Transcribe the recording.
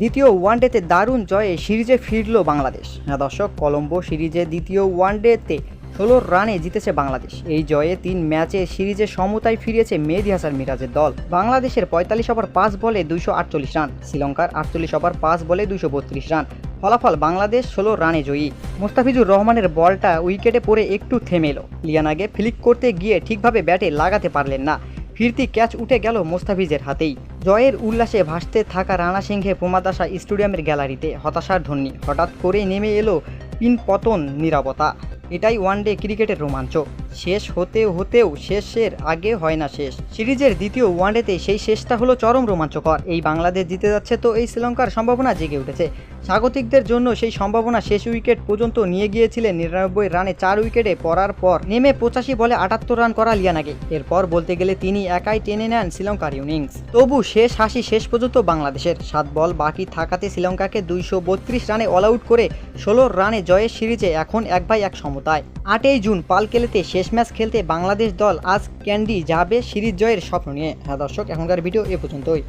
দ্বিতীয় ওয়ানডেতে দারুণ জয়ে সিরিজে ফিরল বাংলাদেশ। হ্যাঁ দর্শক, কলম্বো সিরিজে দ্বিতীয় ওয়ানডেতে ষোলো রানে জিতেছে বাংলাদেশ। এই জয়ে তিন ম্যাচে সিরিজে সমতায় ফিরিয়েছে মেহেদি হাসান মিরাজের দল। বাংলাদেশের পঁয়তাল্লিশ ওভার পাঁচ বলে দুইশো আটচল্লিশ রান, শ্রীলঙ্কার আটচল্লিশ ওভার পাঁচ বলে দুইশো বত্রিশ রান। ফলাফল বাংলাদেশ ষোলো রানে জয়ী। মোস্তাফিজুর রহমানের বলটা উইকেটে পড়ে একটু থেমে এলো লিয়ানাগে ফ্লিক করতে গিয়ে ঠিকভাবে ব্যাটে লাগাতে পারলেন না। ফিরতি ক্যাচ উঠে গেল মোস্তাফিজের হাতেই। জয়ের উল্লাসে ভাসতে থাকা রানা সিংহে পোমাদাসা স্টেডিয়ামের গ্যালারিতে হতাশার ধ্বনি। হঠাৎ করে নেমে এলো পিন পতন নিরাপত্তা এটাই ওয়ানডে ক্রিকেটের রোমাঞ্চ। শেষ হতে হতেও শেষের আগে হয় না শেষ। সিরিজের দ্বিতীয় ওয়ানডেতে সেই শেষটা হলো চরম রোমাঞ্চকর। এই বাংলাদেশ জিতে যাচ্ছে তো এই শ্রীলঙ্কার সম্ভাবনা জেগে উঠেছে। স্বাগতিকদের জন্য সেই সম্ভাবনা শেষ উইকেট পর্যন্ত নিয়ে গিয়েছিলেন নিরানব্বই রানে চার উইকেটে পড়ার পর নেমে পঁচাশি বলে আটাত্তর রান করা লিয়ানাকে। এরপর বলতে গেলে তিনি একাই টেনে নেন শ্রীলঙ্কার ইনিংস। তবু শেষ হাসি শেষ পর্যন্ত বাংলাদেশের। সাত বল বাকি থাকাতে শ্রীলঙ্কাকে দুইশো বত্রিশ রানে অল আউট করে ষোলো রানে জয়ের সিরিজে এখন এক বাই এক সমতায়। আটই জুন পালকেলেতে শেষ ম্যাচ খেলতে বাংলাদেশ দল আজ ক্যান্ডি যাবে সিরিজ জয়ের স্বপ্ন নিয়ে। হ্যাঁ দর্শক, এখনকার ভিডিও এ পর্যন্তই।